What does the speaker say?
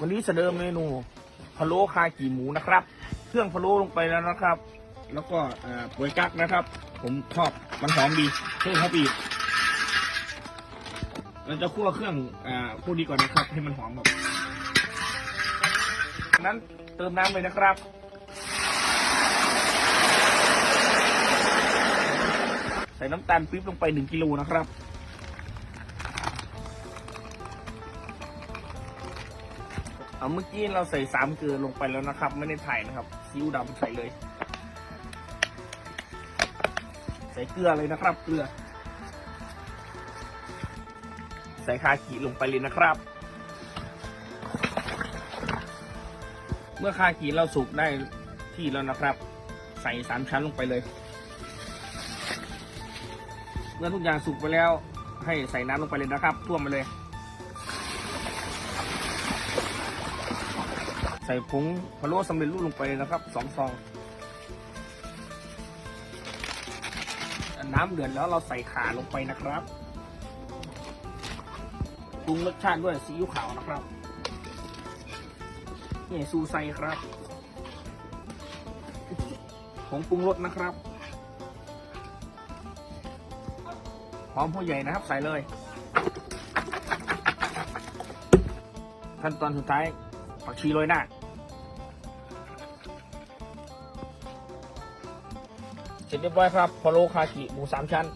วันนี้เสนอเมนูพะโล้คากีหมูนะครับ เครื่องพะโล้ลงไปแล้วนะครับ แล้วก็ป่วยกักนะครับ ผมชอบมันหอมดีเพิ่มเข้าไปอีกเราจะคั่วเครื่องอพวกนี้ก่อนนะครับ ให้มันหอมแบบนั้นเติมน้ำเลยนะครับ ใส่น้ำตาลปี๊บลงไปหนึ่งกิโลนะครับ เอาเมื่อกี้เราใส่สามเกลือลงไปแล้วนะครับ ไม่ได้ถ่ายนะครับซีอิ๊วดำใส่เลย ใส่เกลือเลยนะครับ เกลือ ใส่คากิลงไปเลยนะครับ เมื่อคากิเราสุกได้ที่แล้วนะครับ ใส่สามชั้นลงไปเลย เมื่อทุกอย่างสุกไปแล้ว ให้ใส่น้ำลงไปเลยนะครับท่วมไปเลย ใส่ผงพะโล้สำเร็จรูปลงไปนะครับสองซอง น้ำเดือดแล้วเราใส่ข่าลงไปนะครับปรุงรสชาติด้วยซีอิ๊วขาวนะครับนี่ซูไซครับผงปรุงรสนะครับหอมหัวใหญ่นะครับใส่เลย ขั้นตอนสุดท้าย ผักชีโรยหน้าเสร็จเรียบร้อยครับพอโลคากิหมูสามชั้น